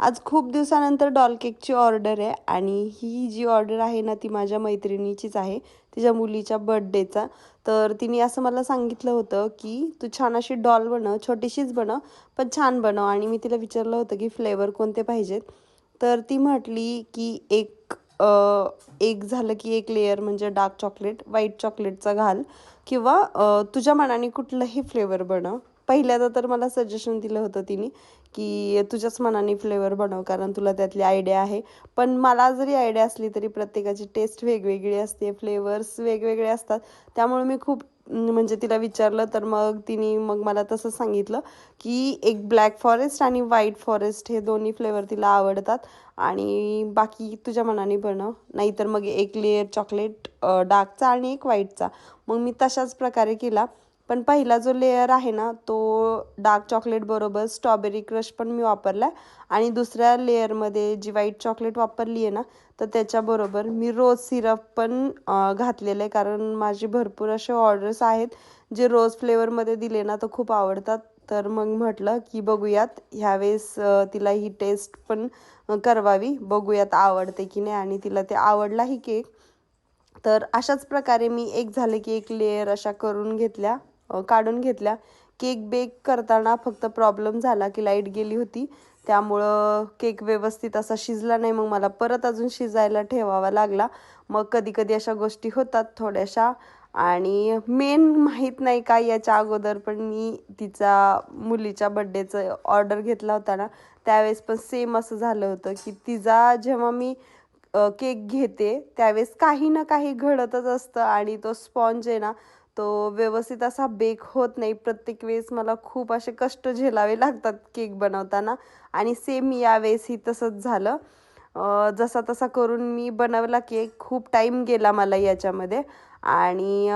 आज खूप दिवसानंतर डॉल केकची ऑर्डर आहे आणि ही जी ऑर्डर आहे ना ती माझ्या मैत्रिणीचीच आहे तिच्या मुलीच्या बर्थडेचा तर तिने असं मला सांगितलं होतं की तू छान अशी डॉल बनव छोटीशीच बनव पण छान बनव. आणि मी तिला विचारलं होतं की फ्लेवर कोणते पाहिजेत? तर ती म्हटली की एक एक झालं की एक लेअर म्हणजे डार्क चॉकलेट व्हाईट चॉकलेटचा घाल किंवा तुझ्या मनाने कुठलंही फ्लेवर बनव. पहिल्यांदा तर मला सजेशन दिलं होतं तिने की तुझ्याच मनाने फ्लेवर बनव कारण तुला त्यातली आयडिया आहे. पण मला जरी आयडिया असली तरी प्रत्येकाची टेस्ट वेगवेगळी असते फ्लेवर्स वेगवेगळे असतात. त्यामुळे मी खूप म्हणजे तिला विचारलं तर मग तिने मग मला तसं सांगितलं की एक ब्लॅक फॉरेस्ट आणि व्हाईट फॉरेस्ट हे दोन्ही फ्लेवर तिला आवडतात. आणि बाकी तुझ्या मनाने बनव. नाहीतर मग एक लेअर चॉकलेट डार्कचा आणि एक व्हाईटचा मग मी तशाच प्रकारे केला. पण पहिला जो लेयर आहे ना तो डार्क चॉकलेट बरोबर स्ट्रॉबेरी क्रश पण मी वापरला आणि दुसऱ्या लेयरमध्ये जी व्हाईट चॉकलेट वापरली आहे ना तर त्याच्याबरोबर मी रोज सिरप पण घातलेलं आहे कारण माझी भरपूर असे ऑर्डर्स आहेत जे रोज फ्लेवरमध्ये दिले ना तर खूप आवडतात. तर मग म्हटलं की बघूयात. ह्यावेळेस तिला ही टेस्ट पण करवावी. बघूयात आवडते की नाही. आणि तिला ते आवडलाही केक तर अशाच प्रकारे मी एक झाले की एक लेयर अशा करून घेतल्या. काढून घेतल्या. केक बेक करताना फक्त प्रॉब्लेम झाला की लाइट गेली होती. त्यामुळं केक व्यवस्थित असा शिजला नाही. मग मला परत अजून शिजायला ठेवावा लागला. मग कधी कधी अशा गोष्टी होतात थोड्याशा. आणि मेन माहीत नाही का याच्या अगोदर पण मी तिचा मुलीच्या बड्डेचं ऑर्डर घेतला होता ना त्यावेळेस पण सेम असं झालं होतं की तिचा जेव्हा मी केक घेते त्यावेळेस काही ना काही घडतच असतं. आणि तो स्पॉन्ज आहे ना तो व्यवस्थित असा बेक होत नाही. प्रत्येक वेळेस मला खूप असे कष्ट झेलावे लागतात केक बनवताना. आणि सेम यावेळेसही तसंच झालं. जसा तसा करून मी बनवला केक खूप टाईम गेला मला याच्यामध्ये. आणि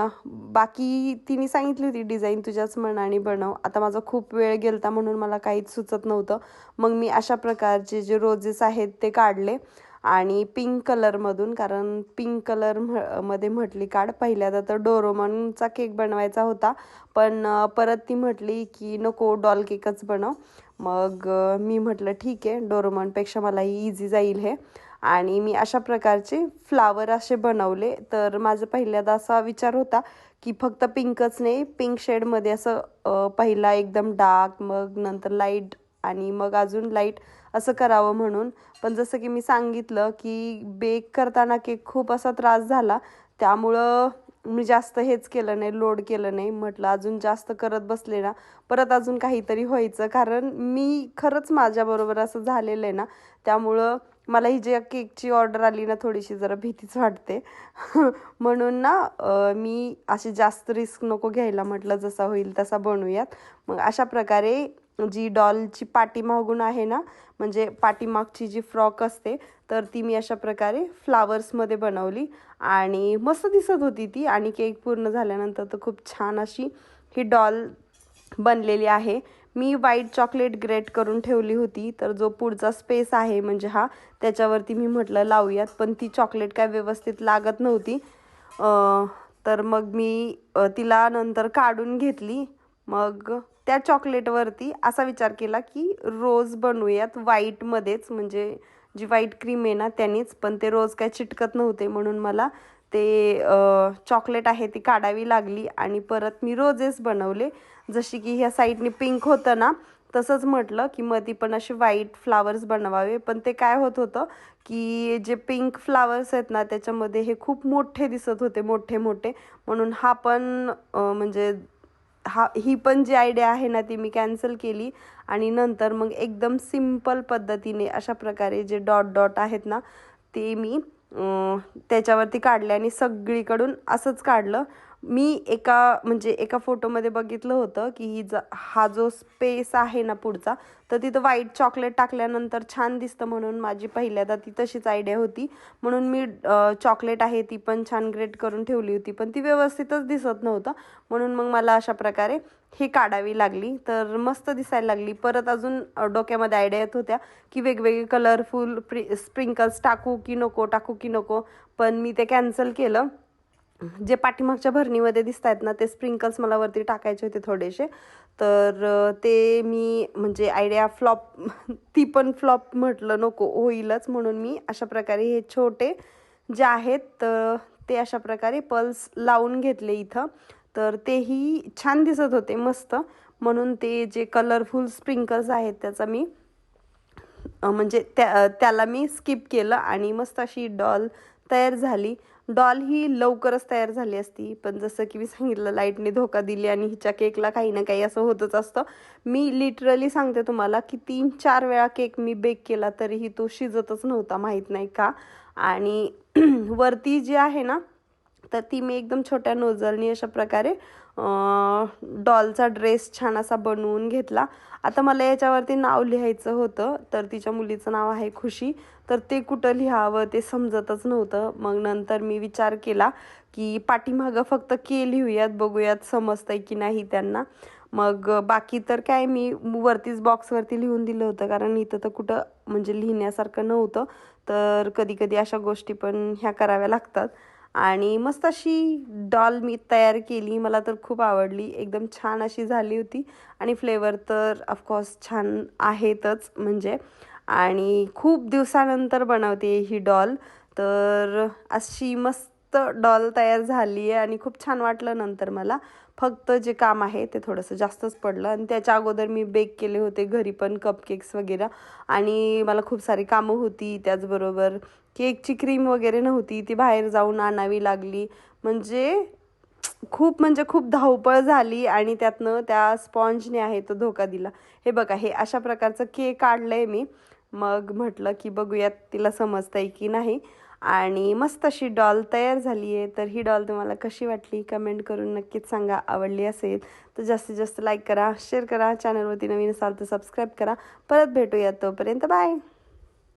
बाकी तिने सांगितली होती डिझाईन तुझ्याच मनाने बनव. आता माझा खूप वेळ गेलता म्हणून मला काहीच सुचत नव्हतं. मग मी अशा प्रकारचे जे रोजेस आहेत ते काढले. आणि पिंक कलरमधून कारण पिंक कलर म्हमध्ये म्हटली काढ. पहिल्यांदा तर डोरोमॉनचा केक बनवायचा होता पण परत ती म्हटली की नको डॉल केकच बनव. मग मी म्हटलं ठीक आहे डोरोमॉनपेक्षा मला इझी जाईल हे. आणि मी अशा प्रकारचे फ्लावर असे बनवले. तर माझा पहिल्यांदा असा विचार होता की फक्त पिंकच नाही पिंक शेडमध्ये असं पहिला एकदम डार्क मग नंतर लाइट आणि मग अजून लाइट असं करावं म्हणून. पण जसं की मी सांगितलं की बेक करताना केक खूप असा त्रास झाला. त्यामुळं मी जास्त हेच केलं नाही लोड केलं नाही. म्हटलं अजून जास्त करत बसले ना परत अजून काहीतरी व्हायचं. कारण मी खरंच माझ्याबरोबर असं झालेलं आहे ना त्यामुळं मला ही जे केकची ऑर्डर आली ना थोडीशी जरा भीतीच वाटते. म्हणून ना मी अशी जास्त रिस्क नको घ्यायला म्हटलं जसा होईल तसा बनवूयात. मग अशा प्रकारे जी डॉलची पाठीमागून आहे ना म्हणजे पाठीमागची जी फ्रॉक असते तर ती मी अशा प्रकारे फ्लावर्समध्ये बनवली आणि मस्त दिसत होती ती आणि केक पूर्ण झाल्यानंतर तर खूप छान अशी ही डॉल बनलेली आहे. मी व्हाईट चॉकलेट ग्रेट करून ठेवली होती तर जो पुढचा स्पेस आहे म्हणजे हा त्याच्यावरती मी म्हटलं लावूयात पण ती चॉकलेट काय व्यवस्थित लागत नव्हती. तर मग मी तिला नंतर काढून घेतली. मग त्या चॉकलेटवरती असा विचार केला की रोज बनवूयात व्हाईटमध्येच म्हणजे जी व्हाईट क्रीम आहे ना त्यानेच पण ते रोज काय चिटकत नव्हते म्हणून मला ते चॉकलेट आहे ती काढावी लागली आणि परत मी रोजेस बनवले. जशी की ह्या साईडने पिंक होतं ना तसंच म्हटलं की मधी पण असे व्हाईट फ्लावर्स बनवावे पण ते काय होत होतं की जे पिंक फ्लावर्स आहेत ना त्याच्यामध्ये हे खूप मोठे दिसत होते मोठे मोठे. म्हणून हा पण म्हणजे हा ही पण जी आयडिया आहे ना ती मी कॅन्सल केली. आणि नंतर मग एकदम सिंपल पद्धतीने अशा प्रकारे जे डॉट डॉट आहेत ना ते मी त्याच्यावरती काढले आणि सगळीकडून असंच काढलं. मी एका म्हणजे एका फोटोमध्ये बघितलं होतं की ही ज हा जो स्पेस आहे ना पुढचा तर तिथं व्हाईट चॉकलेट टाकल्यानंतर छान दिसतं म्हणून माझी पहिल्यांदा ती तशीच आयडिया होती. म्हणून मी चॉकलेट आहे ती पण छान ग्रेट करून ठेवली होती पण ती व्यवस्थितच दिसत नव्हतं. म्हणून मग मला अशा प्रकारे ही काढावी लागली. तर मस्त दिसायला लागली. परत अजून डोक्यामध्ये आयडिया येत होत्या की वेगवेगळे कलरफुल प्रि स्प्रिंकल्स टाकू की नको टाकू की नको. पण मी ते कॅन्सल केलं. जे पाठीमागच्या भरणीमध्ये दिसत आहेत ना ते स्प्रिंकल्स मला वरती टाकायचे होते थोडेसे. तर ते मी म्हणजे आयडिया फ्लॉप ती पण फ्लॉप म्हटलं नको होईलच. म्हणून मी अशा प्रकारे हे छोटे जे आहेत तर ते अशा प्रकारे पल्स लावून घेतले इथं. तर तेही छान दिसत होते मस्त. म्हणून ते जे कलरफुल स्प्रिंकल्स आहेत त्याचा मी म्हणजे त्या त्याला मी स्किप केलं आणि मस्त अशी डॉल तयार झाली. डॉल ही लवकरच तयार झाली असती. पण जसं की मी सांगितलं लाईटने धोका दिली आणि हिच्या केकला काही ना काही असं होतच असतं. मी लिटरली सांगते तुम्हाला की तीन चार वेळा केक मी बेक केला तरीही तो शिजतच नव्हता माहीत नाही का? आणि वरती जे आहे ना तर ती मी एकदम छोट्या नोझलनी अशा प्रकारे डॉलचा ड्रेस छान असा बनवून घेतला. आता मला याच्यावरती नाव लिहायचं होतं तर तिच्या मुलीचं नाव आहे खुशी. तर ते कुठं लिहावं ते समजतच नव्हतं. मग नंतर मी विचार केला की पाठीमागं फक्त के लिहूयात बघूयात समजतंय की नाही त्यांना. मग बाकी तर काय मी वरतीच बॉक्सवरती लिहून दिलं होतं कारण इथं तर कुठं म्हणजे लिहिण्यासारखं नव्हतं. तर कधी कधी अशा गोष्टी पण ह्या कराव्या लागतात. आणि मस्त अशी डॉल मी तयार केली. मला तर खूप आवडली. एकदम छान अशी झाली होती. आणि फ्लेवर तर ऑफकोर्स छान आहेतच म्हणजे. आणि खूप दिवसानंतर बनवते ही डॉल. तर अशी मस्त डॉल तयार झाली आहे आणि खूप छान वाटलं नंतर मला. फक्त जे काम आहे ते थोडंसं जास्तच पडलं. आणि त्याच्या अगोदर मी बेक केले होते घरी पण कपकेक्स वगैरे. आणि मला खूप सारी कामं होती त्याचबरोबर केकची क्रीम वगैरे नव्हती ती बाहेर जाऊन आणावी लागली. म्हणजे खूप म्हणजे खूप धावपळ झाली आणि त्यातनं त्या स्पॉन्जने आहे तो धोका दिला. हे बघा हे अशा प्रकारचं केक काढलं आहे मी. मग म्हटलं की बघूयात तिला समजतंय की नाही. आणि मस्त अशी डॉल तयार झाली आहे. तर ही डॉल तुम्हाला कशी वाटली? कमेंट करून नक्कीच सांगा. आवडली असेल तर जास्तीत जास्त लाईक करा शेअर करा. चॅनलवरती नवीन असाल तर सबस्क्राईब करा. परत भेटूयात तोपर्यंत. बाय!